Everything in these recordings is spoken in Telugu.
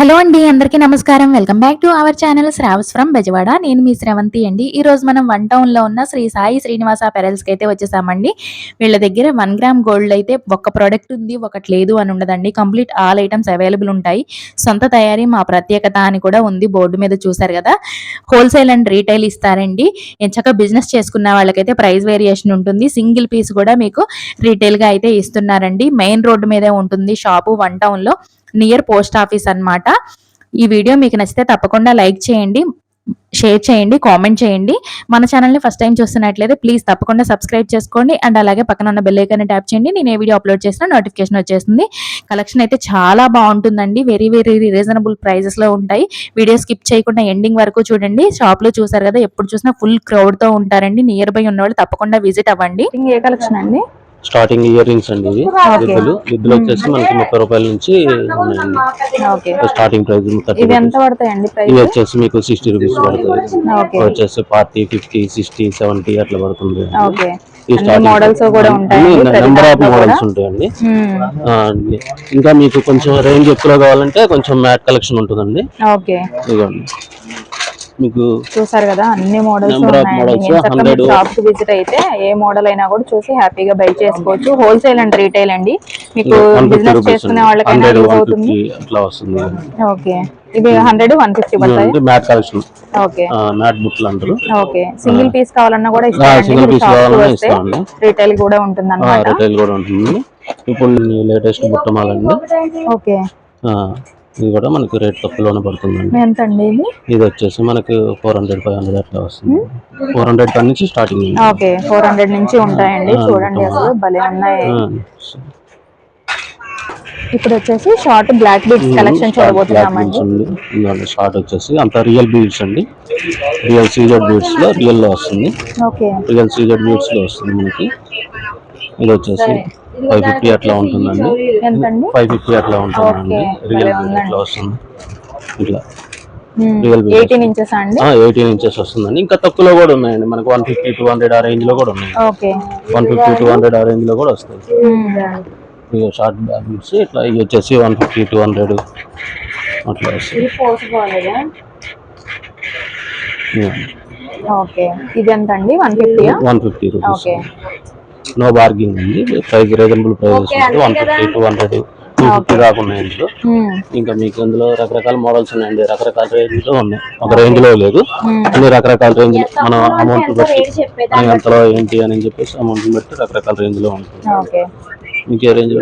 హలో అండి అందరికీ నమస్కారం. Welcome back to our channel Sravas from Bezawada. నేను మీ శ్రవంతి అండి. ఈ రోజు మనం వన్ టౌన్లో ఉన్న శ్రీ సాయి శ్రీనివాస పెరల్స్కి అయితే వచ్చేసామండి. వీళ్ళ దగ్గర వన్ గ్రామ్ గోల్డ్ అయితే ఒక ప్రోడక్ట్ ఉంది ఒకటి లేదు అని ఉండదండి. కంప్లీట్ ఆల్ ఐటమ్స్ అవైలబుల్ ఉంటాయి. సొంత తయారీ మా ప్రత్యేకత అని కూడా ఉంది బోర్డు మీద చూసారు కదా. హోల్సేల్ అండ్ రీటైల్ ఇస్తారండి. ఎంచక బిజినెస్ చేసుకున్న వాళ్ళకైతే ప్రైస్ వేరియేషన్ ఉంటుంది. సింగిల్ పీస్ కూడా మీకు రీటైల్గా అయితే ఇస్తున్నారండి. మెయిన్ రోడ్డు మీదే ఉంటుంది షాపు వన్ టౌన్లో. నియర్ పోస్ట్ ఆఫీస్ అన్నమాట. ఈ వీడియో మీకు నచ్చితే తప్పకుండా లైక్ చేయండి షేర్ చేయండి కామెంట్ చేయండి. మన ఛానల్ని ఫస్ట్ టైం చూస్తున్నట్లయితే ప్లీజ్ తప్పకుండా సబ్స్క్రైబ్ చేసుకోండి. అండ్ అలాగే పక్కన ఉన్న బెల్ ఐకాన్ని ట్యాప్ చేయండి. నేను ఏ వీడియో అప్లోడ్ చేసినా నోటిఫికేషన్ వచ్చేస్తుంది. కలెక్షన్ అయితే చాలా బాగుంటుందండి. వెరీ వెరీ రీజనబుల్ ప్రైజెస్లో ఉంటాయి. వీడియో స్కిప్ చేయకుండా ఎండింగ్ వరకు చూడండి. షాప్లో చూసారు కదా ఎప్పుడు చూసినా ఫుల్ క్రౌడ్తో ఉంటారండి. నియర్ బై ఉన్న వాళ్ళు తప్పకుండా విజిట్ అవ్వండి. ఏ కలెక్షన్ అండి? స్టార్టింగ్ ఇయర్ రింగ్స్ అండి ఇవి. వచ్చేసి మనకి ముప్పై రూపాయల నుంచి ఉన్నాయండి. స్టార్టింగ్ ప్రైస్ ప్రైస్ వచ్చేసి మీకు సిక్స్టీ రూపీస్ పడుతుంది వచ్చేసి ఫార్టీ ఫిఫ్టీ సిక్స్టీ సెవెంటీ అట్లా పడుతుంది. మోడల్స్ కూడా నెంబర్ ఆఫ్ మోడల్స్. ఉంటాయండి. ఇంకా మీకు కొంచెం రేంజ్ ఎక్కువ కావాలంటే కొంచెం మ్యాట్ కలెక్షన్ ఉంటుందండి. ఇదిగోండి. మీకు చూసారు కదా అన్ని మోడల్స్ Number of models, 100. షాప్కి విజిట్ అయితే ఏ మోడల్ అయినా కూడా చూసి హ్యాపీగా బై చేసుకోవచ్చు. హోల్సేల్ అండ్ రీటైల్ అండి. మీకు బిజినెస్ చేసుకునే వాళ్ళకైనా వన్ అవుతుంది. అట్లా వస్తుంది. ఓకే. ఇవి hundred one fifty matte collection okay. Matte బుక్లు అంటారు. ఓకే. సింగిల్ పీస్ కావాలన్నా కూడా సింగిల్ పీస్ కావాలన్నా ఇస్తామండి. రీటైల్ కూడా ఉంటుంది రిటైల్ కూడా ఉంటుంది. ఇప్పుడు లేటెస్ట్ బుట్టమాల అండి ఓకే. ఇది కూడా మనకి రేట్ తక్కువలోనే పడుతుందండి. ఎంత అండి ఇది? ఇది వచ్చేసి మనకి ఫోర్ హండ్రెడ్ ఫైవ్ హండ్రెడ్ అట్లా వస్తుంది. ఫోర్ హండ్రెడ్ కాడి నుంచి స్టార్టింగ్ ఓకే ఫోర్ హండ్రెడ్ నుంచి ఉంటాయండి. చూడండి అసలు భలే ఉన్నాయి. ఇప్పుడు వచ్చేసి షార్ట్ బ్లాక్ బీడ్స్ కలెక్షన్ చూడబోతున్నామండి. షార్ట్ వచ్చేసి అంత రియల్ బీడ్స్ అండి. రియల్ సీజెడ్ బీడ్స్లో రియల్లో వస్తుంది. ఓకే. రియల్ సీజెడ్ బీడ్స్లో వస్తుంది మనకి. ఇది వచ్చేసి ఫైవ్ ఫిఫ్టీ అట్లా ఉంటుందండి. ఫైవ్ ఫిఫ్టీ అట్లా ఉంటుందండి. రియల్ ఇట్లా వస్తుంది. ఇట్లా. ఎయిటీన్ ఇంచెస్ అండి? ఎయిటీన్ ఇంచెస్ వస్తుందండి. ఇంకా తక్కువలో కూడా ఉన్నాయండి. మనకి వన్ ఫిఫ్టీ టూ హండ్రెడ్ ఆ రేంజ్లో కూడా ఉన్నాయి. Okay. One fifty two hundred ఆ రేంజ్లో కూడా వస్తాయి. షార్ట్ బ్యాగ్స్ ఇట్లా ఇవి వచ్చేసి వన్ ఫిఫ్టీ టూ హండ్రెడ్ అట్లా వస్తాయి. ఓకే. ఇది ఎంత అండి one ఫిఫ్టీయా one fifty rupees okay. No bargaining అండి. ప్రైస్ రీజనబుల్ ప్రైజెస్ ఉంటుంది one fifty two hundred two fifty దాకా ఉన్నాయి ఇందులో మ్మ్. ఇంకా మీకు అందులో రకరకాల మోడల్స్ ఉన్నాయండి. రకరకాల రేంజ్లో ఉన్నాయి. ఒక రేంజ్లో లేదు. అన్ని రకరకాల రేంజ్ మనం అమౌంట్ బట్టి ఎంతలో ఏంటి అని చెప్పేసి అమౌంట్ బట్టి రకరకాల రేంజ్లో ఉంటుంది. మీకు ఏ రేంజ్లో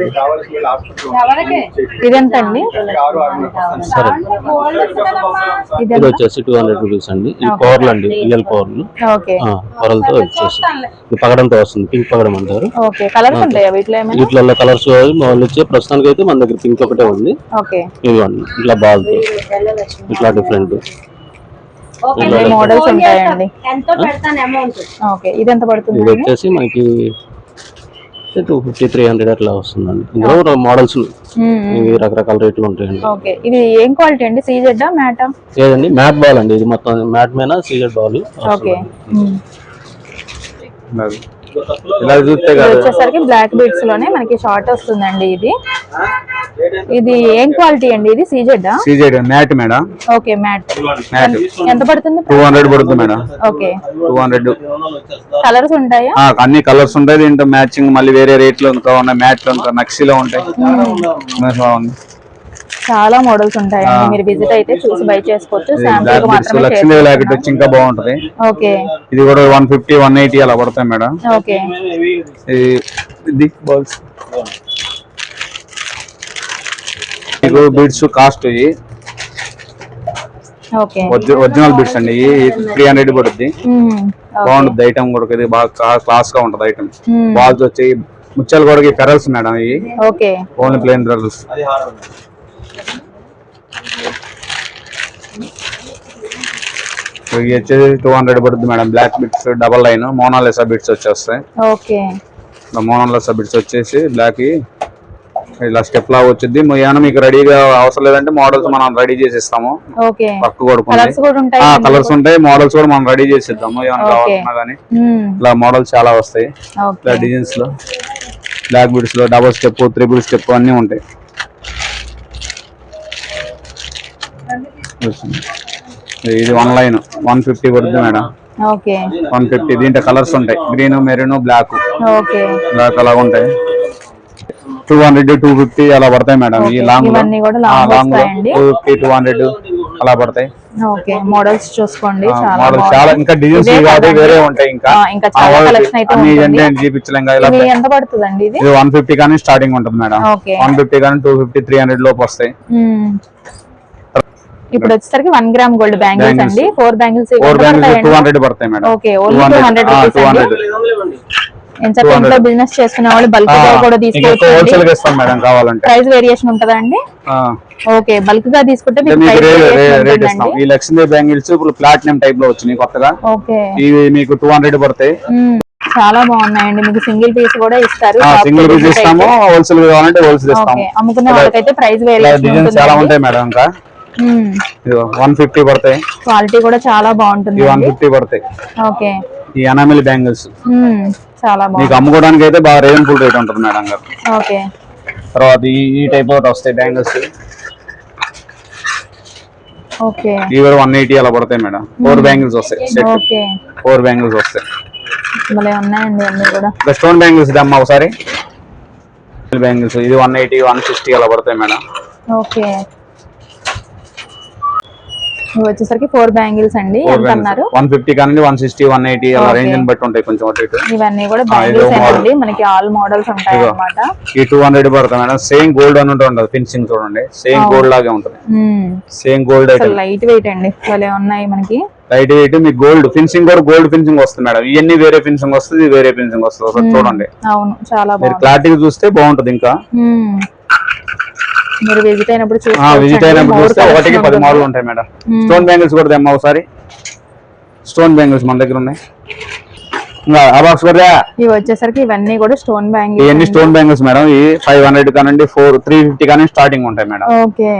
ఇది ఎంత అండి సరే. ఇది వచ్చేసి టూ హండ్రెడ్ రూపీస్ అండి. ఈ పవర్లు అండి రియల్ పవర్లు. ఓకే. పొరలతో వచ్చేసి. ఇది పగడంతో వస్తుంది పింక్ పగడం అంటారు. వీటిలో కలర్స్ వాళ్ళు వచ్చే ప్రస్తుతానికి అయితే మన దగ్గర పింక్ ఒకటే ఉంది. ఓకే. ఇవ్వండి ఇట్లా బాల్తో ఇట్లా డిఫరెంట్ మోడల్స్ ఉంటాయండి. ఎంతో పెడతాను అమౌంట్? ఓకే. ఇది ఎంత పడుతుంది ఇది వచ్చేసి మనకి టూ ఫిఫ్టీ త్రీ హండ్రెడ్ అట్లా వస్తుందండి. ఇందులో మోడల్స్. ఇవి రకరకాల రేట్లు ఉంటాయండి. ఓకే. ఇది ఏం క్వాలిటీ అండి? సీజెడ్డా మ్యాటా లేదండి మ్యాట్ బాల్ అండి. ఇది మొత్తం మ్యాట్ మీద సీజెడ్ బాల్ ఓకే. ఇలా చూస్తే వచ్చేసరికి బ్లాక్ బీడ్స్లోనే మనకి షార్ట్ వస్తుందండి ఇది. ఇది ఏం క్వాలిటీ అండి? ఇది సీజెడ్డా CZ matte madam. Okay matte matte ఎంత పడుతుంది? టూ హండ్రెడ్ పడుతుంది madam. Okay two hundred colours ఉంటాయా? అన్ని కలర్స్ ఉంటాయి దీంట్లో. మ్యాచింగ్ మళ్ళీ వేరే రేట్లో ఇంకా ఉన్నాయి. మ్యాట్లో ఇంకా నక్సీలో ఉంటాయి. చాలా మోడల్స్ ఉంటాయండి. మీరు విజిట్ అయితే చూసి బై చేసుకోవచ్చు. శాంపుల్ బిట్స్ మాత్రమే లక్ష్మీదేవి లాకెట్ వచ్చి ఇంకా బాగుంటది. ఓకే. ఇది కూడా వన్ ఫిఫ్టీ వన్ ఎయిటీ అలా పడతాయి మేడం. ఓకే. ఇది బాల్స్ మీకు బీడ్స్ కాస్ట్ ఇవి ఓకే. ఒరిజినల్ బీడ్స్ అండి. త్రీ హండ్రెడ్ పడుద్ది. బాగుంటుంది ఐటమ్ కూడా. ఇది బాగా క్లాస్గా ఉంటది ఐటమ్. బాల్స్ వచ్చి ముత్యాలు కూడా పెరల్స్ మేడం ఇవి. ఓన్లీ ప్లేన్ పెరల్స్ ఇవి వచ్చేసి టూ హండ్రెడ్ పడుతుంది madam. Black bits double line Mona Lisa bits వచ్చేస్తాయి. ఓకే. మోనాలిసా బిట్స్ వచ్చేసి బ్లాక్ ఇలా స్టెప్ లా వచ్చింది ఏమైనా మీకు రెడీగా అవసరం లేదంటే మోడల్స్ మనం రెడీ చేసి ఇస్తాము వర్క్ కూడా కలర్స్ ఉంటాయి మోడల్స్ కూడా మనం రెడీ చేసి ఇద్దాము ఏమైనా. కావాలన్నా కానీ. ఇలా మోడల్స్ చాలా వస్తాయి. ఇలా డిజైన్స్లో. బ్లాక్ బిడ్స్లో డబుల్ స్టెప్ త్రిబుల్ స్టెప్ అన్ని ఉంటాయి. ఇది వన్ లైన్ వన్ ఫిఫ్టీ పడుతుంది మేడం. ఓకే. వన్ ఫిఫ్టీ దీంట్లో కలర్స్ ఉంటాయి. Green maroon black okay. Black అలా ఉంటాయి. టూ హండ్రెడ్ టూ ఫిఫ్టీ అలా పడతాయి మేడం. ఈ. Long long. Two fifty two hundred అలా పడతాయి. ఓకే. మోడల్స్ చూసుకోండి. చాలా మోడల్. చాలా ఇంకా డిజైన్స్ కాదండి. వేరే ఉంటాయి ఇంకా. ఇంకా చాలా collection అయితే ఉంటుంది. ఏంటి చూపించలేం ఇలా ఎంత పడుతుందండి ఇది? ఇది వన్ ఫిఫ్టీ కానీ స్టార్టింగ్ ఉంటుంది మేడం. ఓకే. వన్ ఫిఫ్టీ కానీ టూ ఫిఫ్టీ త్రీ హండ్రెడ్ లోపు వస్తాయి. ఇప్పుడు వచ్చేసరికి వన్ గ్రామ్ గోల్డ్ బ్యాంగిల్స్. అండి. Four bangles four bangles two hundred పడతాయి madam. Okay only two hundred rupees ఎంత ఇంట్లో బిజినెస్ చేసుకునే వాళ్ళు బల్క్గా కూడా తీసుకోవచ్చు హోల్సేల్గా ఇస్తాం మేడం కావాలంటే. ప్రైస్ వేరియేషన్ ఉంటుందా అండి? ఓకే బల్క్గా తీసుకుంటే మీకు ఈ లక్ష్మీ బ్యాంగిల్స్ ఇప్పుడు ప్లాటినం టైప్లో వచ్చినాయి కొత్తగా. ఓకే ఇవి మీకు టూ హండ్రెడ్ పడతాయి. మ్మ్. చాలా బాగున్నాయండి. మీకు సింగిల్ పీస్ కూడా ఇస్తారు. సింగిల్ పీస్ ఇస్తాము. హోల్సేల్ కావాలంటే హోల్సేల్ ఇస్తాము. అమ్ముకునే వాళ్ళకైతే ప్రైస్ డిజైన్స్ చాలా ఉంటాయి మేడం ఇంకా. వన్ ఫిఫ్టీ పడతాయి. క్వాలిటీ కూడా చాలా బాగుంటుంది వన్ ఫిఫ్టీ పడతాయి. ఓకే. ఈ అనామిల్ బ్యాంగిల్స్. చాలా మీకు అమ్ముకోవడానికి అయితే బాగా రీజనబుల్ రేట్ ఉంటుంది మేడం గారు. ఓకే. తర్వాత ఈ టైప్ ఒకటి వస్తాయి బ్యాంగిల్స్. ఓకే. ఇవి వన్ ఎయిటీ అలా పడతాయి మేడం. ఫోర్ బ్యాంగిల్స్ వస్తాయి. Set okay. ఫోర్ బ్యాంగిల్స్ వస్తాయి. స్టోన్ బ్యాంగిల్స్ దమ్మా ఒకసారి. బ్యాంగిల్స్. ఇది వన్ ఎయిటీ వన్ సిక్స్టీ అలా పడతాయి మేడం. ఓకే. వచ్చేసరికి ఫోర్ బ్యాంగిల్స్ అండి ఎంత అన్నారు వన్ ఫిఫ్టీ కానీ one sixty one eighty. Range బట్టి ఉంటాయి కొంచెం ఇవన్నీ కూడా బ్యాంగిల్స్. అండి మనకి ఆల్ మోడల్స్ ఉంటాయి. అన్నమాట. ఈ టూ హండ్రెడ్ పడతాయి మేడం. సేమ్ గోల్డ్ అని ఉంటుంది ఫినిషింగ్ చూడండి. సేమ్ గోల్డ్ లాగే ఉంటుంది. సేమ్ గోల్డ్ లైట్ వెయిట్ అండి భలే ఉన్నాయి మనకి. లైట్ వెయిట్ మీకు గోల్డ్ ఫినిషింగ్ కూడా గోల్డ్ ఫినిషింగ్ వస్తుంది మేడం. ఇవన్నీ వేరే ఫినిషింగ్ వస్తుంది వేరే ఫినిషింగ్ వస్తుంది. ఒకసారి చూడండి. అవును చాలా మీరు క్లారిటీ చూస్తే బాగుంటుంది ఇంకా. మ్మ్. మీరు విజిట్ అయినప్పుడు విజిట్ అయినప్పుడు చూస్తే ఒకటికి పది. మోడల్ ఉంటాయి మేడం. స్టోన్ బ్యాంగిల్స్ కూడా తెమ్మా ఒకసారి. స్టోన్ బ్యాంగిల్స్ మన దగ్గర ఉన్నాయి. ఇవి వచ్చేసరికి ఇవన్నీ కూడా స్టోన్ ఇవన్నీ బ్యాంగిల్స్ స్టోన్ బ్యాంగిల్స్ మేడం. ఈ ఫైవ్ హండ్రెడ్ కానండి ఫోర్ త్రీ ఫిఫ్టీ కానీ స్టార్టింగ్ ఉంటాయి మేడం. ఓకే.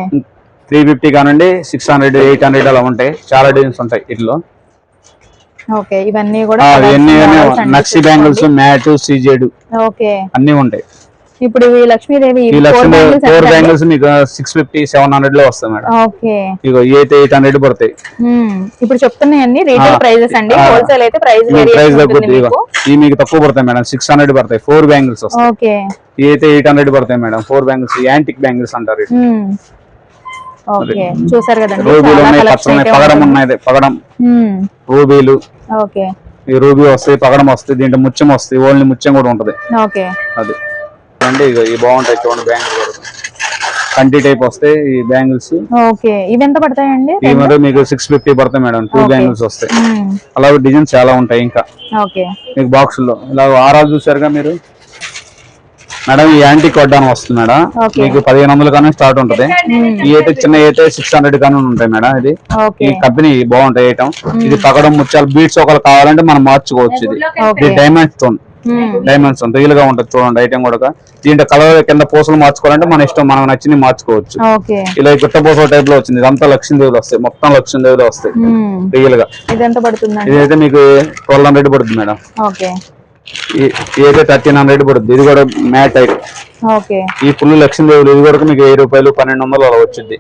త్రీ ఫిఫ్టీ కానండి సిక్స్ హండ్రెడ్ ఎయిట్ హండ్రెడ్ అలా ఉంటాయి. చాలా డిజైన్స్ ఉంటాయి ఇట్లో. ఓకే ఇవన్నీ కూడా ఇవన్నీ నక్షి బ్యాంగిల్స్ మ్యాట్ సీజెడ్ ఓకే. అన్ని ఉంటాయి. ఇప్పుడు ఇవి లక్ష్మీదేవి ఈ four Lakshmi bangles four? Bangles మీకు సిక్స్ ఫిఫ్టీ సెవెన్ హండ్రెడ్లో వస్తాయి మేడం. ఓకే. ఇగో ఎయిట్ ఎయిట్ హండ్రెడ్ పడతాయి. ఇప్పుడు చెప్తున్నాయన్ని రీటైల్ ప్రైజెస్ అండి. హోల్సేల్ అయితే ప్రైస్ ప్రైస్ మీకు. ఈ మీకు తక్కువ పడతాయి మేడం. సిక్స్ హండ్రెడ్ పడతాయి. ఫోర్ బ్యాంగిల్స్ వస్తాయి. ఓకే. ఈ అయితే ఎయిట్ హండ్రెడ్ పడతాయి madam. Four bangles antique bangles అంటారు చూసారు కదండి. రూబీలు ఉన్నాయి పచ్చలు పగడం. ఉన్నాయి. పగడం. రూబీలు. ఓకే. ఈ రూబీ వస్తాయి పగడం వస్తాయి దీంట్లో ముత్యం వస్తాయి ఓన్లీ ముత్యం కూడా ఉంటది. ఓకే. అది. ఇక ఈ బాగుంటాయి చూడండి బ్యాంగిల్ కూడా. కంటి టైప్ వస్తాయి ఈ బ్యాంగిల్స్. ఓకే ఇవి ఎంత పడతాయండి? ఈ మరి మీకు సిక్స్ ఫిఫ్టీ పడతాయి మేడం టూ. బ్యాంగిల్స్ వస్తాయి. అలాగే డిజైన్స్ చాలా ఉంటాయి ఇంకా. ఓకే. మీకు బాక్సుల్లో. ఇలా ఆరాలు చూసారుగా మీరు? మేడం ఈ యాంటీ కొడ్డాను వస్తుంది మేడం. మీకు పదిహేను వందల కానీ స్టార్ట్ ఉంటది. ఈ అయితే చిన్న అయితే సిక్స్ హండ్రెడ్ కానీ ఉంటాయి మేడం ఇది. ఈ కంపెనీ బాగుంటాయి ఐటమ్. ఇది పగడం ముత్యాలు బీట్స్ ఒకరు కావాలంటే మనం మార్చుకోవచ్చు ఇది. ఇది diamond stone hmm. Diamond stone రియల్గా ఉంటుంది చూడండి ఐటమ్ కూడా దీంట్లో కలర్ కింద పూసలు మార్చుకోవాలంటే మన ఇష్టం మనకు నచ్చింది మార్చుకోవచ్చు. ఇలా గుట్ట పూసల టైప్లో వచ్చింది ఇదంతా లక్ష్మీదేవులు వస్తాయి మొత్తం లక్ష్మీదేవులు వస్తాయి. రియల్గా. ఎంత పడుతుందండి? ఇదైతే మీకు ట్వెల్వ్ హండ్రెడ్ పడుతుంది మేడం. ఇదైతే థర్టీన్ హండ్రెడ్ పడుతుంది ఇది కూడా మ్యాట్ టైప్. ఈ ఫుల్ లక్ష్మీదేవులు ఇది కూడా మీకు వెయ్యి రూపాయలు పన్నెండు వందలు అలా వచ్చింది.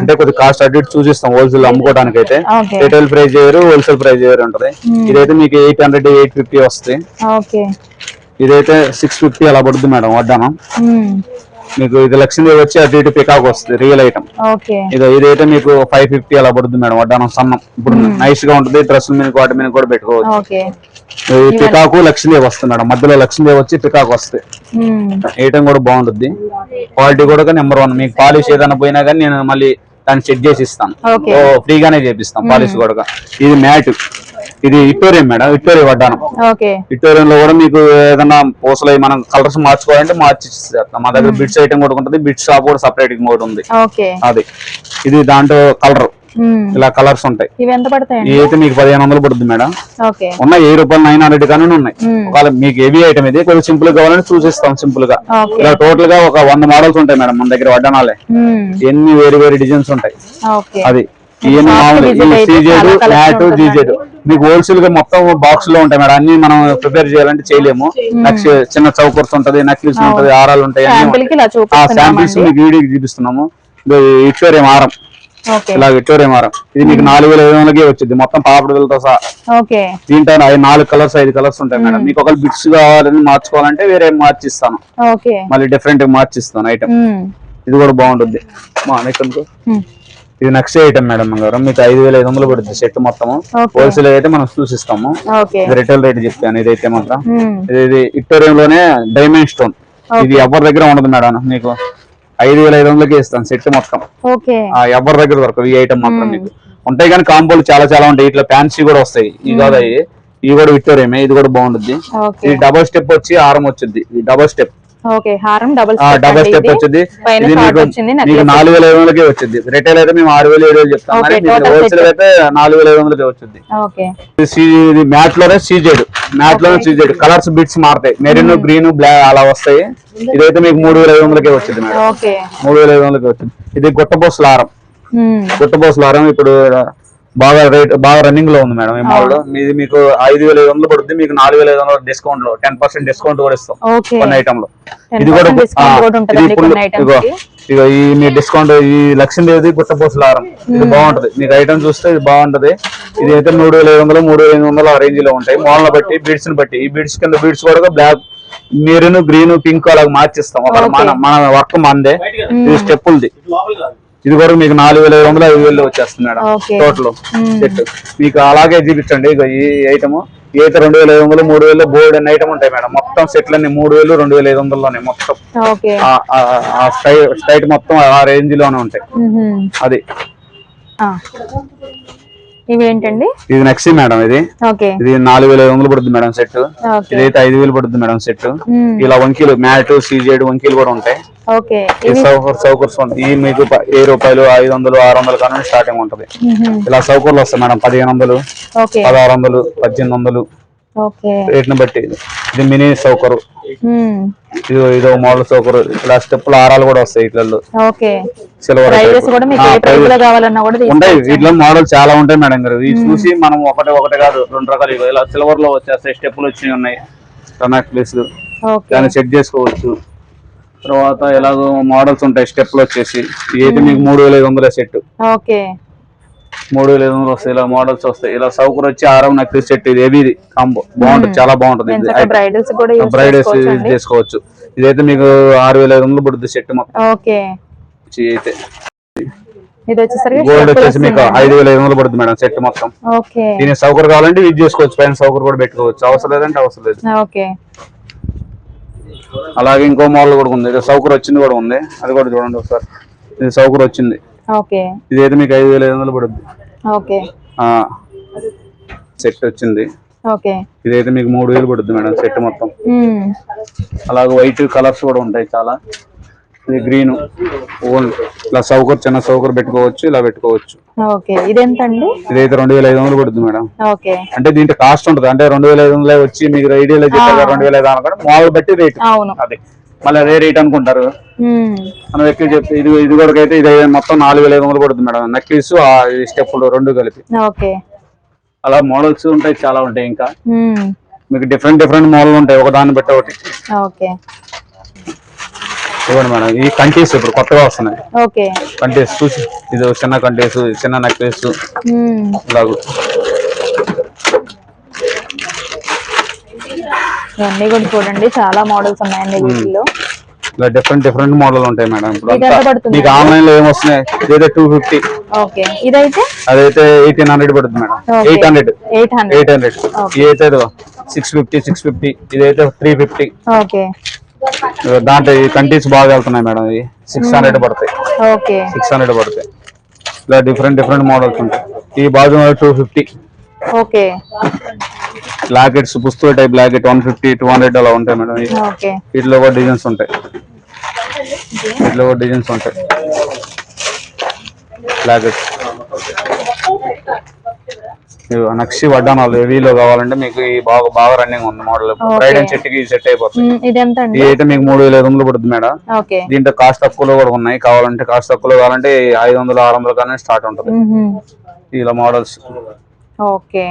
అంటే కొద్ది కాస్ట్ అటు చూసిస్తాం హోల్సేల్ అమ్ముకోవడానికి అయితే రిటైల్ ప్రైస్ వేరు హోల్సేల్ ప్రైస్ వేరు ఉంటది ఇదైతే మీకు ఎయిట్ హండ్రెడ్ ఎయిట్ ఫిఫ్టీ వస్తాయి. ఓకే. ఇదైతే సిక్స్ ఫిఫ్టీ అలా పడుతుంది మేడం వడ్డానం. మీకు ఇది లక్ష్మీదేవి వచ్చి అటు ఇటు పికాక్ వస్తుంది రియల్ ఐటమ్ ఇది ఇదైతే మీకు ఫైవ్ ఫిఫ్టీ అలా పడుతుంది మేడం వడ్డానం సన్నం. ఇప్పుడు నైస్గా ఉంటుంది డ్రెస్ మీద వాటి మీద కూడా పెట్టుకోవచ్చు. పికాకు లక్ష్మీదేవి వస్తుంది మేడం మధ్యలో లక్ష్మీదేవి వచ్చి పికాక్ వస్తాయి. మ్మ్. ఐటమ్ కూడా బాగుంటుంది. క్వాలిటీ కూడా నెంబర్ వన్ మీకు పాలిష్ ఏదైనా పోయినా కానీ నేను మళ్ళీ దాన్ని సెట్ చేసి ఇస్తాను. ఫ్రీగానే చేపిస్తాం పాలిష్ కూడా ఇది మ్యాట్. ఇది విక్టోరియా మేడం విక్టోరియా వడ్డానం విక్టోరియన్లో కూడా మీకు ఏదైనా పూసలు మనం కలర్స్ మార్చుకోవాలంటే మార్చి మా దగ్గర బిట్స్ ఐటమ్ కూడా ఉంటుంది బిట్స్ షాప్ కూడా సపరేట్ కూడా ఉంది. అది. ఇది దాంట్లో కలర్. ఇలా కలర్స్ ఉంటాయి. అయితే మీకు పదిహేను వందలు పడుతుంది మేడం. ఉన్నాయి వెయ్యి రూపాయలు నైన్ హండ్రెడ్ కానీ ఉన్నాయి. ఒకవేళ మీకు హెవీ ఐటమ్ ఇది కొంచెం సింపుల్ కావాలంటే చూసిస్తాం సింపుల్గా ఇలా టోటల్గా ఒక వంద మోడల్స్ ఉంటాయి మేడం మన దగ్గర వడ్డనాలే. ఎన్ని వేరు వేరు డిజైన్స్ ఉంటాయి. అది. Shop మామూలు. సీజెడ్ మ్యాట్ ఉంటుంది జీజెడ్ మీకు హోల్సేల్గా మొత్తం బాక్స్లో ఉంటాయి మేడం. అన్ని మనం ప్రిపేర్ చేయాలంటే చేయలేము. నెక్స్ట్ చిన్న చౌకర్స్ ఉంటది నక్లీస్ ఉంటది ఆరాలు ఉంటాయి ఆ శాంపిల్స్ మీకు వీడియోకి చూపిస్తున్నాము. హారం ఓకే. ఇలా విక్టోరియా మారం ఇది మీకు నాలుగు వేల ఐదు వందలకి వచ్చింది. మొత్తం పాపడ బిల్లతో సహా. దీంట్లో ఐదు నాలుగు కలర్స్ ఐదు కలర్స్ ఉంటాయి మేడం. మీకు ఒకవేళ బిట్స్ కావాలని మార్చుకోవాలంటే వేరే మార్చిస్తాను. మళ్ళీ డిఫరెంట్ మార్చిస్తాను ఐటమ్ ఉమ్, ఇది కూడా బాగుంటుంది. మా నెక్ ఇది నెక్స్ట్ ఐటమ్ మేడం గారు మీకు ఐదు వేల ఐదు వందలు పడుతుంది సెట్ మొత్తము. హోల్సేల్ అయితే మనం ఇది రిటైల్ రేట్ చెప్తాను ఇదైతే మాత్రం. ఇది- ఇది విక్టోరియం లోనే డైమండ్ స్టోన్ ఇది ఎవరి దగ్గర ఉండదు మేడం మీకు. ఐదు వేల ఐదు వందలకి ఇస్తాను సెట్ మొత్తం. ఎవరి దగ్గర దొరకదు ఈ ఐటమ్ మాత్రం మీకు. ఉంటాయి కానీ కాంబోలు చాలా చాలా ఉంటాయి. ఇట్లా ఫ్యాన్సీ కూడా వస్తాయి. ఇవి కాదు ఇవి కూడా విక్టోరియమే ఇది కూడా బాగుంటుంది ఇది డబల్ స్టెప్ వచ్చి ఆరం వచ్చింది ఇది డబల్ స్టెప్ ఓకే హారం డబుల్ స్టెప్ వచ్చింది. మీకు. నాలుగు వేల ఐదు వందలకి వచ్చింది. రిటైల్ అయితే మేము ఆరు వేలు ఏడు వేలు చెప్తాం. హోల్సేల్. అయితే నాలుగు వేల ఐదు వందలకి వచ్చింది. మ్యాట్లోనే సీజెడ్ మ్యాట్లోనే సీజెడ్ కలర్స్ బిట్స్ మారుతాయి. మెరిన్ గ్రీన్ బ్లాక్ అలా వస్తాయి. ఇదైతే మీకు మూడు వేల ఐదు వందలకే వచ్చింది మేడం. మూడు వేల ఐదు వందలకి వచ్చింది. ఇది గుట్టపోసల హారం ఉమ్, గుట్టపోసల హారం ఇప్పుడు బాగా రేట్ బాగా రన్నింగ్లో ఉంది మేడం ఈ మోడల్ మీది మీకు ఐదు వేల ఐదు వందలు పడుతుంది మీకు నాలుగు వేల ఐదు వందల డిస్కౌంట్లో టెన్ పర్సెంట్ డిస్కౌంట్ కూడా ఇస్తాం కొన్ని ఐటమ్లో. 10% ఇది కూడా ఇగో ఈ మీ డిస్కౌంట్ ఈ లక్ష్మీదేవి గుట్టపోసల హారం. ఇది బాగుంటది. మీకు ఐటమ్ చూస్తే ఇది బాగుంటది. ఇది అయితే మూడు వేల ఐదు వందలు మూడు వేల ఎనిమిది వందలు ఆ రేంజ్లో ఉంటాయి. మోడల్ బట్టి బీడ్స్ని బట్టి. ఈ బీడ్స్ కింద బీడ్స్ కూడా బ్లాక్ మెరూన్ గ్రీన్ పింక్ అలా మార్చిస్తాం. మన మన వర్క్ మందే ఇది స్టెప్పులది ఇది కూడా మీకు నాలుగు వేల ఐదు వందలు ఐదు వేలు వచ్చేస్తుంది మేడం. టోటల్ సెట్ మీకు అలాగే చూపించండి ఇక ఈ ఐటమ్ అయితే రెండు వేల ఐదు వందలు మూడు వేలు బోర్డు అన్ని ఐటమ్ ఉంటాయి మేడం. మొత్తం సెట్లన్నీ మూడు వేలు రెండు వేల ఐదు వందల్లోనే మొత్తం. స్టైట్ మొత్తం ఆ రేంజ్లోనే ఉంటాయి. అది. ఆ. ఇవి ఏంటండి ఇది నెక్స్ట్ మేడం ఇది. ఇది నాలుగు వేల ఐదు వందలు పడుతుంది మేడం సెట్ ఇదైతే ఐదు వేలు పడుతుంది మేడం సెట్ ఇలా వంకీలు మ్యాట్ సీజేడ్ వంకీలు కూడా ఉంటాయి. సౌకర్స్ ఈ మీకు ఏ రూపాయలు ఐదు వందలు ఆరు వందలు కానీ స్టార్టింగ్ ఉంటది. ఇలా సౌకర్లు వస్తాయి మేడం పదిహేను వందలు పదహారు వందలు పద్దెనిమిది వందలు. ఓకే. రేట్ని బట్టి ఇది. మినీ సౌకర్. ఉమ్, ఇది ఇదో మోడల్ సౌకర్ ఇలా స్టెప్పులు ఆరాలు కూడా వస్తాయి ఇట్లలో సిల్వర్ ఉంటాయి. వీటిలో మోడల్ చాలా ఉంటాయి మేడం గారు. ఇవి చూసి మనం ఒకటి ఒకటి కాదు రెండు రకాలు ఇలా సిల్వర్లో వచ్చేస్తాయి స్టెప్పులు వచ్చి ఉన్నాయి. నెక్లెస్ దాన్ని సెట్ చేసుకోవచ్చు. తర్వాత ఎలాగో మోడల్స్ ఉంటాయి స్టెప్లు వచ్చేసి. అయితే మీకు మూడు వేల ఐదు వందల సెట్ ఓకే. మూడు వేల ఐదు వందలు వస్తాయి ఇలా మోడల్స్ వస్తాయి. ఇలా సౌకర్ వచ్చి ఆరం నెక్లెస్ సెట్ ఇది ఏవి కాంబో. బాగుంటుంది చాలా బాగుంటుంది ఇది. బ్రైడల్స్ బ్రైడ్ చేసుకోవచ్చు. ఇదైతే మీకు ఆరు వేల ఐదు వందలు పడుతుంది సెట్ మొత్తం. ఓకే. వచ్చి అయితే. ఇది వచ్చేసరికి గోల్డ్ వచ్చేసి మీకు. ఐదు వేల ఐదు వందలు పడుతుంది మేడం సెట్ మొత్తం. దీని సౌకర్ కావాలంటే ఇది చేసుకోవచ్చు పైన సౌకర్ కూడా పెట్టుకోవచ్చు. అవసరం లేదంటే అవసరం లేదు. ఓకే. అలాగే ఇంకో మోడల్ కూడా ఉంది. ఇది సౌకర్ వచ్చింది కూడా ఉంది. అది కూడా చూడండి ఒకసారి. ఇది సౌకర్ వచ్చింది. ఓకే. ఇదైతే మీకు ఐదు వేల ఐదు వందలు పడుతుంది ఓకే. సెట్ వచ్చింది. ఓకే. ఇదైతే మీకు మూడు వేలు పడుతుంది మేడం సెట్ మొత్తం. అలాగే వైట్ కలర్స్ కూడా ఉంటాయి చాలా. ఇది గ్రీన్. ఓన్ ఇలా సౌకర్ చిన్న సౌకర్ పెట్టుకోవచ్చు ఇలా పెట్టుకోవచ్చు. ఓకే. ఇదెంత రెండు వేల ఐదు వందలు పడుతుంది మేడం. ఓకే. అంటే దీంట్లో కాస్ట్ ఉంటుంది. అంటే రెండు వేల ఐదు వందలే వచ్చి మీకు ఐడియాలో చెప్పారు రెండు వేల ఐదు వందలు మోడల్ బట్టి రేట్. అవును. అది. మళ్ళీ అదే రేట్ అనుకుంటారు. మనం ఎక్కువ చెప్తే ఇది ఇది కూడా అయితే ఇది మొత్తం నాలుగు వేల ఐదు వందలు పడుతుంది మేడం. నక్లీస్ స్టెప్పులు రెండు కలిపి. అలా మోడల్స్ ఉంటాయి చాలా ఉంటాయి ఇంకా. మీకు డిఫరెంట్ డిఫరెంట్ మోడల్ ఉంటాయి ఒక దాన్ని బట్టి ఒకటి. ఇవ్వండి మేడం ఈ కంటీస్ ఇప్పుడు కొత్తగా వస్తున్నాయి. కంటీస్ చూసి ఇది చిన్న కంటీస్ చిన్న నెక్లెస్ ఇలాగ. ఇవన్నీ కూడా చూడండి చాలా మోడల్స్ ఉన్నాయండి వీటిలో ఇలా డిఫరెంట్ డిఫరెంట్ మోడల్ ఉంటాయి మేడం. ఇప్పుడు మీకు ఆన్లైన్లో ఏమొస్తున్నాయి? ఇదైతే టూ ఫిఫ్టీ ఓకే. ఇదైతే? అదైతే ఎయిటీన్ హండ్రెడ్ పడుతుంది madam. Eight hundred eight hundred eight hundred ఇదైతే సిక్స్ ఫిఫ్టీ సిక్స్ ఫిఫ్టీ ఇదైతే త్రీ ఫిఫ్టీ ఓకే. దాంట్లో ఈ కంటీస్ బాగా వెళ్తున్నాయి మేడం ఇవి. సిక్స్ హండ్రెడ్ పడతాయి. ఓకే. సిక్స్ హండ్రెడ్ పడతాయి. ఇలా డిఫరెంట్ డిఫరెంట్ మోడల్స్ ఉంటాయి. ఈ బాజు టూ ఫిఫ్టీ ఓకే. బ్లాకెట్స్ పుస్తక టైప్ బ్లాకెట్ వన్ ఫిఫ్టీ టూ హండ్రెడ్ అలా ఉంటాయి మేడం. వీటిలో కూడా డిజైన్స్ ఉంటాయి. వీటిలో కూడా డిజైన్స్ ఉంటాయి. బ్లాకెట్స్ నక్షి వడ్డానాలు హెవీలో కావాలంటే మీకు ఈ బాగా బాగా రన్నింగ్ ఉంది మోడల్. బ్రైడ్ అండ్ సెట్కి సెట్ అయిపోతుంది. అయితే మీకు మూడు వేల ఐదు వందలు పడుతుంది మేడం. దీంట్లో కాస్ట్ తక్కువలో కూడా ఉన్నాయి. కావాలంటే కాస్ట్ తక్కువలో కావాలంటే ఐదు వందలు ఆరు వందలు కానీ స్టార్ట్ ఉంటుంది. ఇలా మోడల్స్. ఓకే.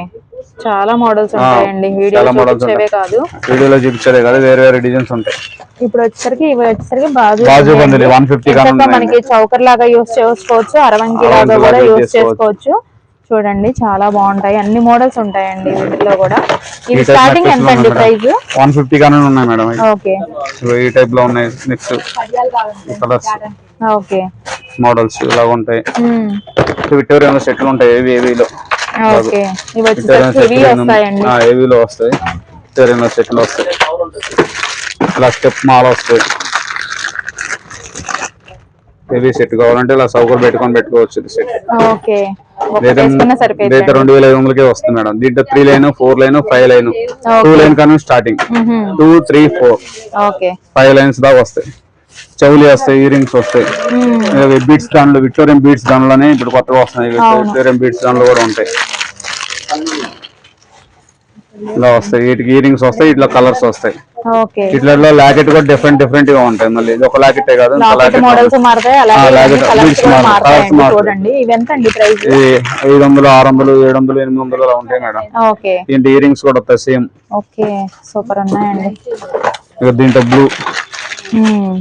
చాలా మోడల్స్ ఉంటాయండి. వీడియో చాలా models చూపించేవే కాదు. వీడియోలో చూపించేదే కదా వేరే వేరే డిజైన్స్ ఉంటాయి. ఇప్పుడు వచ్చేసరికి ఇవి వచ్చేసరికి బాజు బాజు బందులు వన్ ఫిఫ్టీ మనకి చౌకర్ లాగా యూస్ చేసుకోవచ్చు అరవంకి లాగా కూడా యూస్ చేసుకోవచ్చు. చూడండి చాలా బాగుంటాయి. అన్ని మోడల్స్ ఉంటాయండి వీటిలో కూడా. ఇది స్టార్టింగ్ ఎంత అండి ప్రైస్ వన్ ఫిఫ్టీ కానీ ఉన్నాయి మేడం. ఓకే. ఈ టైప్లో ఉన్నాయి నెక్స్ట్ కలర్స్ ఓకే. మోడల్స్ ఇలా ఉంటాయి విక్టోరియా సెట్లు ఉంటాయి ఏవి ఏవిలో ఏవిలో వస్తాయి. విక్టోరియా సెట్లు వస్తాయి. ఇలా స్టెప్ మాల వస్తాయి. హెవీ సెట్ కావాలంటే ఇలా సౌకర్యం పెట్టుకొని పెట్టుకోవచ్చు సెట్ లేదా రెండు వేల ఐదు వందలకే వస్తుంది మేడం. దీంట్లో three line four line five line two line కానీ starting two three four five lines దాకా వస్తాయి. చెవులు వస్తాయి. ఇయర్ రింగ్స్ వస్తాయి బీట్స్ దానిలో విక్టోరియన్ బీట్స్ దానిలోనే ఇప్పుడు కొత్తగా వస్తున్నాయి. విక్టోరియన్ బీట్స్ దానిలో కూడా ఉంటాయి. ఇలా వస్తాయి. వీటికి ఇయర్ రింగ్స్ వస్తాయి ఇట్లా కలర్స్ వస్తాయి. ఇట్లలో లాకెట్ కూడా డిఫరెంట్ డిఫరెంట్గా ఉంటాయి. మళ్ళీ ఇది ఒక లాకెట్ కాదు ఐదు వందలు ఆరు వందలు ఏడు వందలు ఎనిమిది వందలు అలా ఉంటాయి మేడం. దీంట్లో ఇయర్ రింగ్స్ కూడా వస్తాయి సేమ్ ఓకే. సూపర్ ఉన్నాయండి. దీంట్లో బ్లూ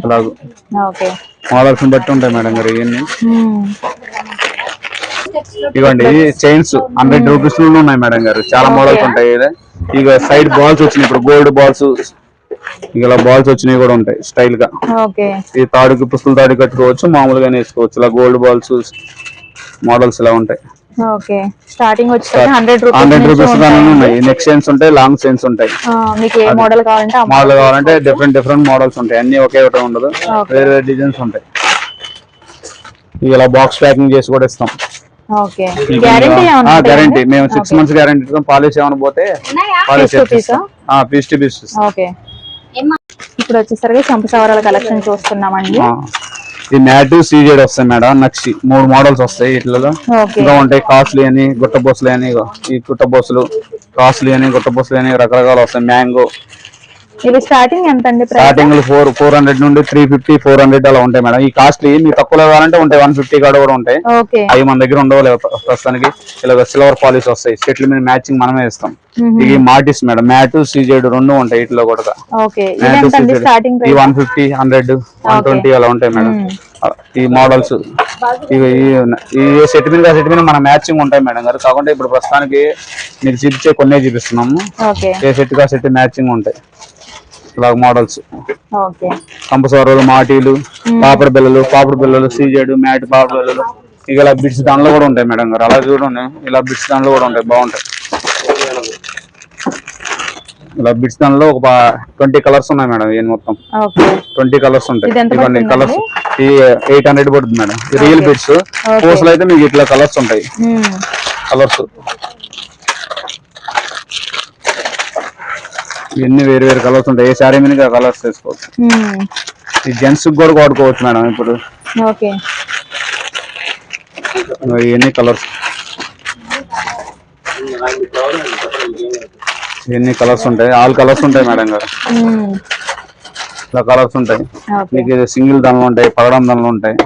అలాగ. ఓకే మోడల్స్ బట్టి ఉంటాయి మేడం గారు ఇవన్నీ. ఉమ్, ఇవ్వండి చైన్స్ హండ్రెడ్ రూపీస్లో ఉన్నాయి మేడం గారు. చాలా మోడల్స్ ఉంటాయి. ఇక సైడ్ బాల్స్ వచ్చినాయి. ఇప్పుడు గోల్డ్ బాల్స్ ఇలా బాల్స్ వచ్చినాయి కూడా ఉంటాయి స్టైల్గా. ఈ తాడుకి పుస్తుల తాడు కట్టుకోవచ్చు మామూలుగా వేసుకోవచ్చు. ఇలా గోల్డ్ బాల్స్ మోడల్స్ ఇలా ఉంటాయి. ఓకే. స్టార్టింగ్ వచ్చేసరికి హండ్రెడ్ హండ్రెడ్ రూపీస్ రూపీస్ కానీ ఉన్నాయి. నెక్ చైన్స్ ఉంటాయి లాంగ్ చైన్స్ ఉంటాయి. మీకు ఏ మోడల్ కావాలంటే ఆ మోడల్ కావాలంటే డిఫరెంట్ డిఫరెంట్ మోడల్స్ ఉంటాయి. అన్ని ఒకే ఒకటి ఉండదు. వేరే వేరే డిజైన్స్ ఉంటాయి. ఇలా బాక్స్ ప్యాకింగ్ చేసి కూడా ఇస్తాం. ఓకే. గ్యారంటీ ఏమన్నా గ్యారంటీ మేము సిక్స్ మంత్స్ గ్యారంటీ ఇస్తాం. పాలిష్ ఏమైనా పోతే polish? Piece to piece okay. ఇప్పుడు వచ్చేసరికి చంపసవరాల కలెక్షన్ చూస్తున్నామండి. ఈ మ్యాట్ సీజెడ్ వస్తాయి మేడం నక్షి. మూడు మోడల్స్ వస్తాయి వీటిలో ఇంకా ఉంటాయి కాస్ట్లీ అని గుట్ట బోసులు అని ఈ గుట్ట బోసులు కాస్ట్లీ అని గుట్ట బోసులు అని రకరకాలు వస్తాయి. మ్యాంగో ఇవి స్టార్టింగ్ ఎంత అండి price starting four four hundred నుండి త్రీ ఫిఫ్టీ ఫోర్ హండ్రెడ్ అలా ఉంటాయి మేడం ఈ కాస్ట్లీ మీకు తక్కువలో కావాలంటే ఉంటాయి. వన్ ఫిఫ్టీ కాడ కూడా ఉంటాయి. ఓకే అవి మన దగ్గర ఉండవు లేవు ప్ర- ప్రస్తుతానికి. ఇలా సిల్వర్ పాలిష్ వస్తాయి. సెట్ల మీద మ్యాచింగ్ మనమే ఇస్తాం ఇవి మార్టిస్ మేడం మ్యాట్ సీజెడ్ రెండు ఉంటాయి వీటిలో కూడా. ఈ price one fifty hundred one twenty అలా ఉంటాయి మేడం ఈ మోడల్స్ ఇవి ఈ- సెట్ మీద సెట్ మీద మన మ్యాచింగ్ ఉంటాయి మేడం గారు. కాకుండా ఇప్పుడు ప్రస్తుతానికి మీకు చూపించే కొన్నే చూపిస్తున్నాము. ఏ సెట్ కా సెట్ మ్యాచింగ్ ఉంటాయి. ఇలా మోడల్స్. ఓకే. కంపసవరాలు మాటీలు పాపడ బిల్లలు పాపడ బిల్లలు సీజెడ్ మ్యాట్ పాపడ బిల్లలు ఇక ఇలా బిట్స్ దానిలో కూడా ఉంటాయి మేడం గారు. అలా చూడండి ఇలా బిట్స్ దానిలో కూడా ఉంటాయి. బాగుంటాయి. ఇలా బిట్స్ దానిలో ఒక ట్వంటీ కలర్స్ ఉన్నాయి మేడం ఇవన్నీ మొత్తం. ట్వంటీ కలర్స్ ఉంటాయి. ఇది ఇవన్నీ? కలర్స్. ఈ ఎయిట్ హండ్రెడ్ పడుతుంది మేడం. Real bits. పూసలు అయితే మీకు ఇట్లా కలర్స్ ఉంటాయి. కలర్స్. ఇవన్నీ వేరు వేరు కలర్స్ ఉంటాయి. ఏ శారీ మీద కలర్స్ వేసుకోవచ్చు. ఈ జెంట్స్ కూడా వాడుకోవచ్చు మేడం ఇప్పుడు. ఓకే. ఇవన్నీ కలర్స్? ఇవన్నీ కలర్స్ ఉంటాయి? ఆల్ కలర్స్ ఉంటాయి మేడం గారు. కలర్స్ ఉంటాయి. మీకు సింగిల్ దానిలో ఉంటాయి పగడం దానిలో ఉంటాయి.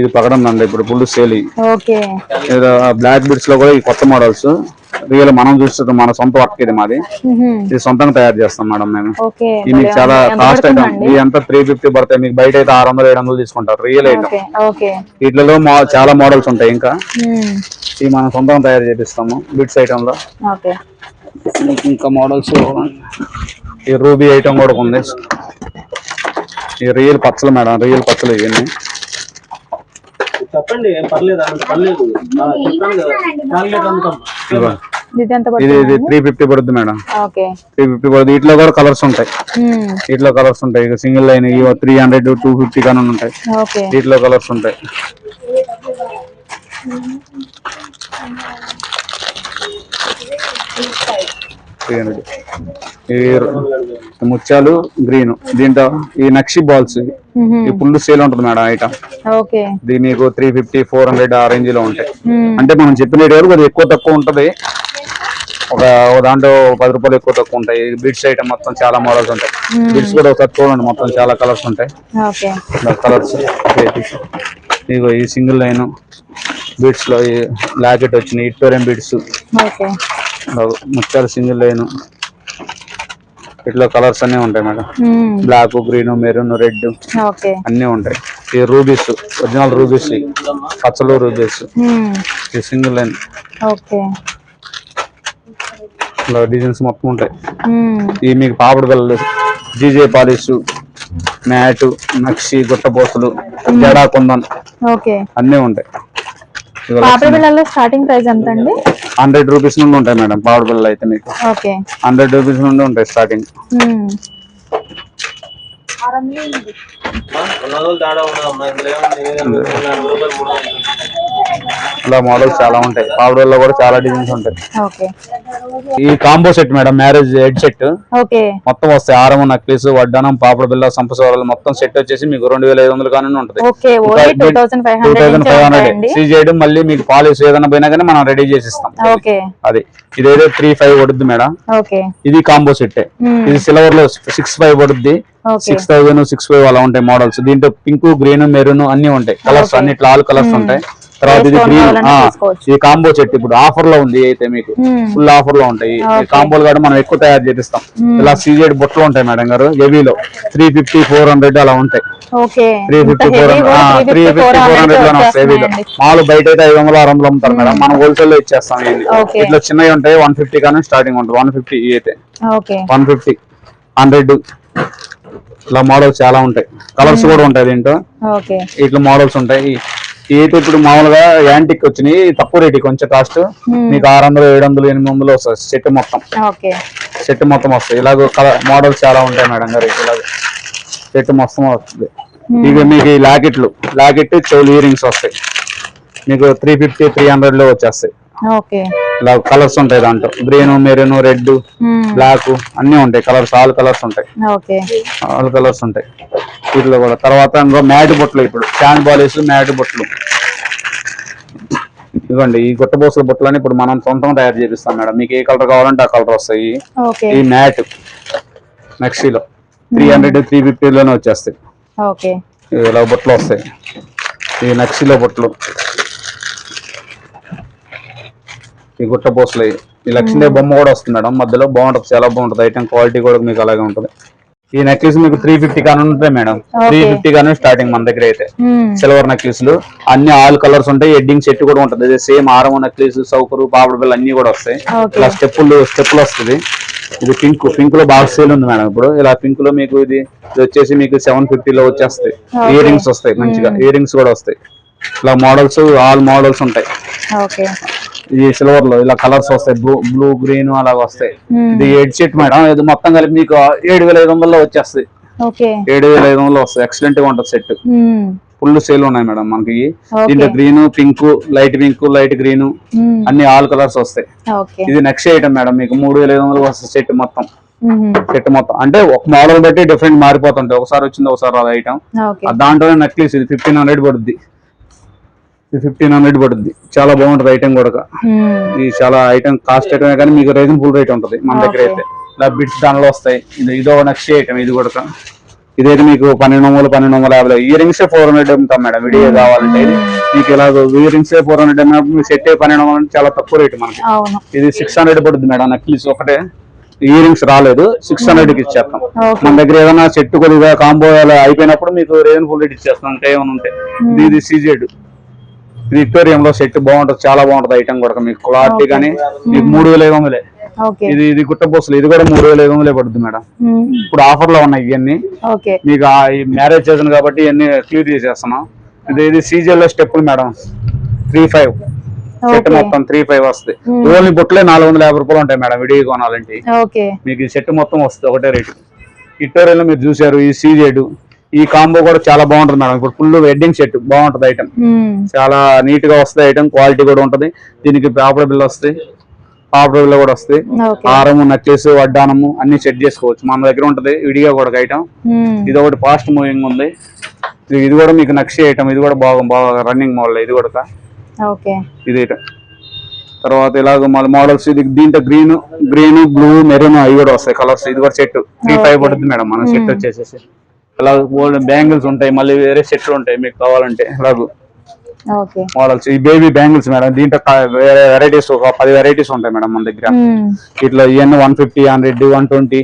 ఇది పగడం దండ ఇప్పుడు ఫుల్ సేల్ బ్లాక్ బిడ్స్లో కూడా ఈ కొత్త మోడల్స్ రియల్ మనం చూస్తుంది మన సొంత వర్క్ ఇది మాది. ఇది సొంతంగా తయారు చేస్తాం మేడం మేము. ఇది మీకు చాలా కాస్ట్ ఐటమ్. ఇది అంతా త్రీ ఫిఫ్టీ పడతాయి మీకు బయట అయితే ఆరు వందలు ఏడు వందలు తీసుకుంటారు. Real item. వీటిలో చాలా మోడల్స్ ఉంటాయి ఇంకా. ఇవి మనం సొంతంగా తయారు చేపిస్తాము బిట్స్ ఐటమ్లో ఇంకా మోడల్స్ ఈ రూబీ ఐటమ్ కూడా ఉంది. ఈ రియల్ పచ్చలు మేడం రియల్ పచ్చలు ఇవన్నీ. చెప్పండి ఏం పర్లేదు. అంత కదా. ఇది ఎంత ఇది పడుతుంది ఇది త్రీ ఫిఫ్టీ పడుతుంది మేడం. ఓకే. త్రీ ఫిఫ్టీ పడుతుంది వీటిలో కూడా కలర్స్ ఉంటాయి. వీటిలో కలర్స్ ఉంటాయి. ఇక సింగిల్ లైన్ ఇవి త్రీ హండ్రెడ్ టూ ఫిఫ్టీ కానీ ఉంటాయి. ఓకే. వీటిలో కలర్స్ ఉంటాయి. త్రీ హండ్రెడ్ ముత్యాలు గ్రీన్. దీంట్లో ఈ నక్షి బాల్స్. ఈ ఫుల్ సేల్ ఉంటుంది మేడం ఐటమ్ ఇది మీకు త్రీ ఫిఫ్టీ ఫోర్ హండ్రెడ్ ఆ రేంజ్లో ఉంటాయి. అంటే మనం చెప్పిన రేట్ కొద్దిగా ఎక్కువ తక్కువ ఉంటది. ఒక దాంట్లో పది రూపాయలు ఎక్కువ తక్కువ ఉంటాయి. బిడ్స్ ఐటమ్ మొత్తం చాలా మోడల్స్ ఉంటాయి. బిడ్స్ కూడా ఒకసారి చూడండి మొత్తం చాలా కలర్స్ ఉంటాయి. కలర్స్ ఇదిగో ఈ సింగిల్ లైన్ బీడ్స్లో ఈ లాకెట్ వచ్చినాయి ఇటోరియం బీడ్స్ ముత్యాల సింగిల్ లైన్. ఇట్లా కలర్స్ అన్నీ ఉంటాయి madam. Black green maroon red అన్నీ ఉంటాయి. ఈ రూబీస్ ఒరిజినల్ రూబీస్ పచ్చలు రూబీస్. ఈ సింగిల్ లైన్. ఇలా డిజైన్స్ మొత్తం ఉంటాయి. ఈ మీకు పాపడు పిల్లలు జీజే పాలిష్ మ్యాట్ నక్షి గుట్టపోసలు జడా కుందన్ అన్నీ ఉంటాయి. పాపడ బిళ్ళల్లో స్టార్టింగ్ ప్రైస్ ఎంత అండి హండ్రెడ్ రూపీస్ నుండి ఉంటాయి మేడం పాపడు పిల్లలు అయితే మీకు. ఓకే. హండ్రెడ్ రూపీస్ నుండి ఉంటాయి స్టార్టింగ్. ఇలా మోడల్స్ చాలా ఉంటాయి. పాపడల్లో కూడా చాలా డిజైన్స్ ఉంటాయి. ఈ combo set madam marriage head set మొత్తం వస్తాయి. ఆరము నక్లీస్ వడ్డానం పాపడ బిల్ల సంపసవరాలు మొత్తం సెట్ వచ్చేసి మీకు రెండు వేల ఐదు వందలు కానీ ఉంటుంది. టూ థౌసండ్ ఫైవ్ హండ్రెడ్ చేయడం మళ్ళీ మీకు పాలిస్ ఏదైనా పోయినా కానీ మనం రెడీ చేసి ఇస్తాం అది. ఇదేదో త్రీ ఫైవ్ పడుద్ది మేడం. ఇది కాంబో సెట్. ఇది సిల్వర్లో సిక్స్ ఫైవ్ పడుద్ది. సిక్స్ థౌసండ్ సిక్స్ ఫైవ్ అలా ఉంటాయి మోడల్స్ దీంట్లో పింక్ గ్రీన్ మెరూన్ అన్ని ఉంటాయి. కలర్స్ అన్నిట్లో ఆల్ కలర్స్ ఉంటాయి. తర్వాత ఇది గ్రీన్ కాంబో సెట్ ఇప్పుడు ఆఫర్లో ఉంది అయితే మీకు. ఫుల్ ఆఫర్లో ఉంటాయి. కాంబోలు కూడా మనం ఎక్కువ తయారు చేపిస్తాం. ఇలా సీజెడ్ బుట్టలు ఉంటాయి మేడం గారు హెవీలో. త్రీ ఫిఫ్టీ ఫోర్ హండ్రెడ్ అలా ఉంటాయి. Three fifty four three fifty four హండ్రెడ్లో వస్తాయి హెవీలో. మామూలు బయట అయితే ఐదు వందలు ఆరు వందలు అమ్ముతారు మేడం. మనం హోల్సేల్లో ఇచ్చేస్తాం. ఇట్లా చిన్నవి ఉంటాయి వన్ ఫిఫ్టీ కానీ స్టార్టింగ్ ఉంటుంది. వన్ ఫిఫ్టీ అయితే. వన్ ఫిఫ్టీ హండ్రెడ్ ఇలా మోడల్స్ చాలా ఉంటాయి. కలర్స్ కూడా ఉంటాయి దీంట్లో. ఇట్లా మోడల్స్ ఉంటాయి. అయితే ఇప్పుడు మామూలుగా యాంటిక్ వచ్చినాయి తక్కువ రేట్ కొంచెం కాస్ట్ మీకు ఆరు వందలు ఏడు వందలు ఎనిమిది వందలు వస్తుంది సెట్ మొత్తం. సెట్ మొత్తం వస్తాయి. ఇలాగ మోడల్స్ చాలా ఉంటాయి మేడం గారు ఇలాగ సెట్ మొత్తం వస్తుంది. ఇక మీకు లాకెట్లు లాకెట్ చెవులు ఇయర్ రింగ్స్ వస్తాయి. మీకు త్రీ ఫిఫ్టీ త్రీ హండ్రెడ్లో వచ్చేస్తాయి. ఇలా కలర్స్ ఉంటాయి దాంట్లో. Green maroon red. బ్లాక్ అన్ని ఉంటాయి. కలర్స్ ఆల్ కలర్స్ ఉంటాయి. ఆల్ కలర్స్ ఉంటాయి. వీటిలో కూడా. తర్వాత ఇంకో మ్యాట్ బొట్లు ఇప్పుడు. ఫ్యాన్ బాలీస్ మ్యాట్ బొట్లు. ఇదిగోండి ఈ గుట్టబోసుల బొట్లని ఇప్పుడు మనం సొంతంగా తయారు చేపిస్తాం మేడం. మీకు ఏ కలర్ కావాలంటే ఆ కలర్ వస్తాయి. ఈ మ్యాట్ నక్షిలో త్రీ హండ్రెడ్ త్రీ ఫిఫ్టీలోనే వచ్చేస్తాయి. ఇలా బొట్లు వస్తాయి. ఈ నక్షిలో బొట్లు. ఈ గుట్ట పోసలు ఈ లక్ష్మీదేవి బొమ్మ కూడా వస్తుంది మేడం. మధ్యలో బాగుంటుంది చాలా బాగుంటుంది. ఐటమ్ క్వాలిటీ కూడా మీకు అలాగే ఉంటుంది. ఈ నెక్లెస్ మీకు త్రీ ఫిఫ్టీ కానీ ఉంటాయి మేడం. త్రీ ఫిఫ్టీ కానీ స్టార్టింగ్ మన దగ్గర అయితే. సిల్వర్ నెక్లెస్లు అన్ని ఆల్ కలర్స్ ఉంటాయి. ఎడ్డింగ్ సెట్ కూడా ఉంటుంది. అదే సేమ్ ఆరం నెక్లెస్ సౌకరు పాపడ బిల్ల అన్ని కూడా వస్తాయి. ఇలా స్టెప్పులు స్టెప్పులు వస్తుంది. ఇది పింక్ పింక్లో బాగా సేల్ ఉంది మేడం ఇప్పుడు. ఇలా పింక్లో మీకు ఇది ఇది వచ్చేసి మీకు సెవెన్లో వచ్చేస్తాయి. ఇయర్ రింగ్స్ వస్తాయి మంచిగా. ఇయర్ రింగ్స్ కూడా వస్తాయి. ఇలా మోడల్స్ ఆల్ మోడల్స్ ఉంటాయి. ఈ సిల్వర్లో ఇలా కలర్స్ వస్తాయి బ్లూ బ్లూ గ్రీన్ అలా వస్తాయి. మ్మ్. ఇది హెడ్ సెట్ మేడం ఇది మొత్తం కలిపి మీకు ఏడు వేల ఐదు వందల్లో వచ్చేస్తాయి. ఏడు వేల ఐదు వందలు వస్తాయి. ఎక్సలెంట్గా ఉంటుంది సెట్. ఫుల్ సేల్ ఉన్నాయి మేడం మనకి. దీంట్లో green pink light pink light green. అన్ని ఆల్ కలర్స్ వస్తాయి. ఇది నెక్స్ట్ ఐటమ్ మేడం మీకు మూడు వేల ఐదు వందలు వస్తుంది సెట్ మొత్తం. సెట్ మొత్తం. అంటే ఒక మోడల్ బట్టి డిఫరెంట్ మారిపోతుంటాయి. ఒకసారి వచ్చింది ఒకసారి రాదు ఐటమ్ దాంట్లోనే నెక్లెస్ ఇది ఫిఫ్టీన్ హండ్రెడ్ పడుద్ది. ఇది ఫిఫ్టీన్ హండ్రెడ్ పడుద్ది. చాలా బాగుంటుంది ఐటమ్ కూడా. ఇది చాలా ఐటమ్ కాస్ట్ ఐటమ్ కానీ మీకు రీజనబుల్ రేట్ ఉంటుంది మన దగ్గర అయితే. ఇలా బిట్స్ దానిలో వస్తాయి. ఇది ఇదో నెక్స్ట్ ఐటమ్ ఇది కూడా ఇదైతే మీకు పన్నెండు వందలు పన్నెండు వందల యాభై ఇయర్ రింగ్స్ ఫోర్ హండ్రెడ్ అమ్ముతాం మేడం. విడియో కావాలంటే ఇది. మీకు ఇలా ఇయర్ రింగ్స్ ఫోర్ హండ్రెడ్ అమ్మినప్పుడు సెట్ పన్నెండు వందలు అంటే చాలా తక్కువ రేట్ మనకి. ఇది సిక్స్ హండ్రెడ్ పడుతుంది మేడం నెక్లెస్ ఒకటే. ఇయర్ రింగ్స్ రాలేదు సిక్స్ హండ్రెడ్కి ఇచ్చేస్తాం. మన దగ్గర ఏదైనా సెట్ కొద్దిగా కాంబో అలా అయిపోయినప్పుడు మీకు రీజనబుల్ రేట్ ఇచ్చేస్తాం ఇంకా ఏమైనా ఉంటే ఇది ఇది సీజెడ్ ఇది విక్టోరియం లో సెట్ బాగుంటుంది చాలా బాగుంటుంది ఐటమ్ కూడా మీకు క్వాలిటీ కానీ మీకు మూడు వేల ఐదు వందలే. ఇది ఇది గుట్టపోసలు ఇది కూడా మూడు వేల ఐదు వందలే పడుతుంది మేడం. మ్మ్. ఇప్పుడు ఆఫర్లో ఉన్నాయి ఇవన్నీ మీకు మ్యారేజ్ సీజన్ కాబట్టి ఇవన్నీ క్లియర్ చేసేస్తున్నాం. ఇది ఇది సీజన్లో స్టెప్పులు మేడం. త్రీ ఫైవ్ సెట్ మొత్తం త్రీ ఫైవ్ వస్తాయి ఓన్లీ బుట్లే నాలుగు వందల యాభై రూపాయలు ఉంటాయి మేడం విడిగా కొనాలంటే. మీకు ఈ సెట్ మొత్తం వస్తుంది ఒకటే రేటు ఇట్టోరియల్ మీరు చూసారు ఈ సీజెడ్ ఈ కాంబో కూడా చాలా బాగుంటుంది మేడం. ఇప్పుడు ఫుల్ వెడ్డింగ్ సెట్ బాగుంటుంది ఐటమ్ మ్మ్. చాలా నీట్గా వస్తుంది ఐటమ్ క్వాలిటీ కూడా ఉంటుంది. దీనికి పాపడ బిల్ వస్తాయి పాపడ బిల్ల కూడా వస్తాయి హారము నెక్లెస్ వడ్డానము అన్ని సెట్ చేసుకోవచ్చు. మన దగ్గర ఉంటది విడిగా కూడా ఐటమ్ మ్మ్. ఇది ఒకటి ఫాస్ట్ మూవింగ్ ఉంది. ఇది- కూడా మీకు నక్షి ఐటమ్ ఇది కూడా బాగా బాగా రన్నింగ్ మోడల్ ఇది కూడా ఇది ఐటమ్ తర్వాత ఇలాగ మళ్ళీ మోడల్స్ ఇది దీంట్లో గ్రీన్ గ్రీన్ బ్లూ మెరూన్ అవి కూడా వస్తాయి. కలర్స్ ఇది కూడా సెట్ త్రీ ఫైవ్ పడుతుంది మేడం. మన సెట్ వచ్చేసేసి. ఇలా బ్యాంగిల్స్ ఉంటాయి మళ్ళీ వేరే సెట్లు ఉంటాయి మీకు కావాలంటే ఇలాగ. ఓకే. మోడల్స్ ఈ బేబీ బ్యాంగిల్స్ మేడం దీంట్లో వెరైటీస్ ఒక పది వెరైటీస్ ఉంటాయి మేడం మన దగ్గర. ఇట్లా ఇవన్నీ one fifty hundred one twenty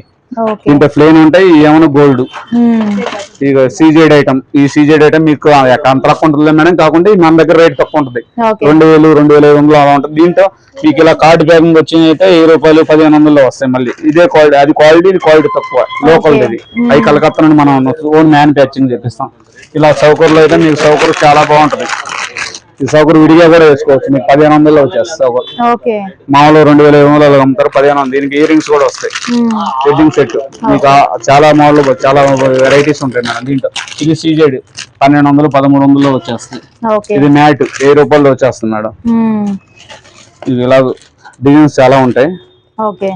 దీంట్లో ప్లేన్ ఉంటాయి ఏమైనా గోల్డ్ ఇక సీజెడ్ ఐటమ్ ఈ సీజెడ్ ఐటమ్ మీకు అంత తక్కువ ఉంటుంది మేడం కాకుండా మన దగ్గర రేట్ తక్కువ ఉంటుంది. రెండు వేలు రెండు వేల ఐదు వందలు అలా ఉంటుంది. దీంట్లో మీకు ఇలా కార్డ్ ప్యాకింగ్ అయితే వెయ్యి రూపాయలు పదిహేను వందలు వస్తాయి మళ్ళీ. ఇదే క్వాలిటీ అది క్వాలిటీ ఇది క్వాలిటీ తక్కువ. లో క్వాలిటీ అవి కలకత్తా నుండి మనం ఓన్ మ్యానుఫ్యాక్చరింగ్ చేపిస్తాం. ఇలా సౌకర్యంలో అయితే మీకు సౌకర్యం చాలా బాగుంటది. ఈ సౌకర్యం విడిగా కూడా వేసుకోవచ్చు. మీకు పదిహేను వందల్లో వచ్చేస్తుంది సౌకర్యం మామూలు రెండు వేల ఐదు వందలు అమ్ముతారు. పదిహేను వందలు. దీనికి ఇయర్ రింగ్స్ కూడా వస్తాయి. వెడ్డింగ్ సెట్ మీకు చాలా మోడల్ చాలా వెరైటీస్ ఉంటాయి మేడం దీంట్లో. ఇది సీజెడ్ పన్నెండు వందలు పదమూడు వందలు వచ్చేస్తుంది. ఇది మ్యాట్. వెయ్యి రూపాయలు వచ్చేస్తుంది మేడం. ఇది ఇలా డిజైన్స్ చాలా ఉంటాయి. ఓకే.